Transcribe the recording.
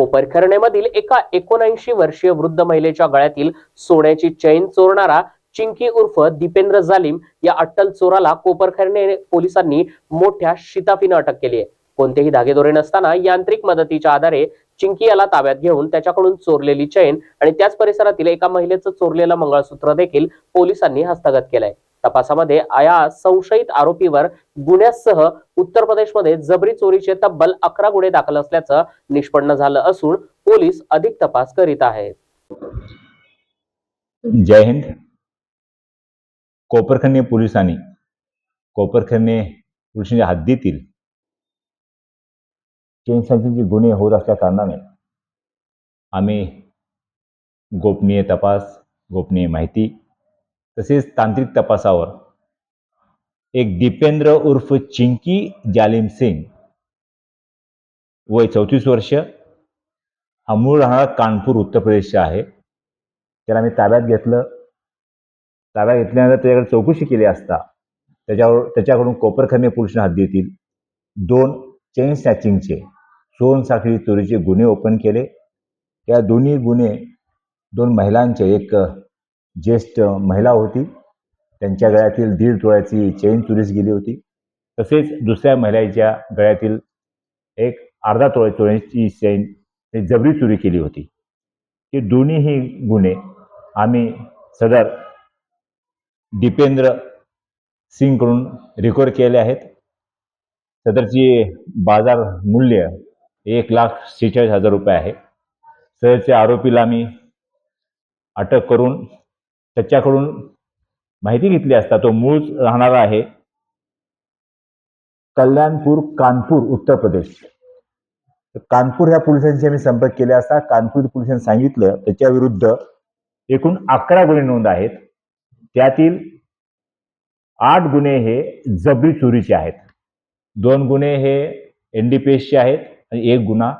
कोपरखरणेमधील एका एकोणऐंशी वर्षीय वृद्ध महिलेच्या गळ्यातील सोन्याची चैन चोरणारा चिंकी उर्फ दीपेंद्र जालिम या अट्टल चोराला कोपरखरणे पोलिसांनी मोठ्या शिताफीनं अटक केली आहे. कोणतेही धागेदोरे नसताना यांत्रिक मदतीच्या आधारे चिंकी याला ताब्यात घेऊन त्याच्याकडून चोरलेली चैन आणि त्याच परिसरातील एका महिलेचं चोरलेलं मंगळसूत्र देखील पोलिसांनी हस्तगत केलंय. तपासामध्ये या संशयित आरोपीवर गुन्ह्यासह उत्तर प्रदेशमध्ये जबरी चोरीचे तब्बल अकरा गुन्हे दाखल असल्याचं निष्पन्न झालं असून पोलीस अधिक तपास करीत आहेत. जय हिंद. कोपरखन्ने पोलिसांनी कोपरखन्ने पोलिसांच्या हद्दीतील चेन गुन्हे होत असल्या कारणाने आम्ही गोपनीय तपास गोपनीय माहिती तसेच तांत्रिक तपासावर. एक दीपेंद्र उर्फ चिंकी जालिम सिंग. वय चौतीस वर्ष. हा मूळ राहणारा कानपूर उत्तर प्रदेशचा आहे. त्याला मी ताब्यात घेतलं. ताब्यात घेतल्यानंतर त्याच्याकडे चौकशी केली असता त्याच्यावर त्याच्याकडून कोपरखन्ने हात हद्दीतील दोन चेन स्नॅचिंगचे सोन साखळी चोरीचे गुन्हे ओपन केले. या दोन्ही गुन्हे दोन महिलांचे एक ज्येष्ठ महिला होती. त्यांच्या गळ्यातील दीड तोळ्याची चेन चोरीस गेली होती. तसेच दुसऱ्या महिलेच्या गळ्यातील एक अर्धा तोळ्या तोळ्याची चेन ते जबरी चोरी केली होती. हे दोन्हीही गुन्हे आम्ही सदर दीपेंद्र सिंगकडून रिकवर केले आहेत. सदरची बाजार मूल्य एक लाख सेहेचाळीस हजार रुपये आहे. सदरच्या आरोपीला आम्ही अटक करून त्याच्याकडून माहिती घेतली असता तो मूळच राहणारा आहे कल्याणपूर कानपूर उत्तर प्रदेश. कानपूर ह्या पोलिसांशी आम्ही संपर्क केला असता कानपूर पोलिसांनी सांगितलं त्याच्या विरुद्ध एकूण अकरा गुन्हे नोंद आहेत. त्यातील आठ गुन्हे हे जबरी चोरीचे आहेत. दोन गुन्हे हे एन डी पी एसचे आहेत आणि एक गुन्हा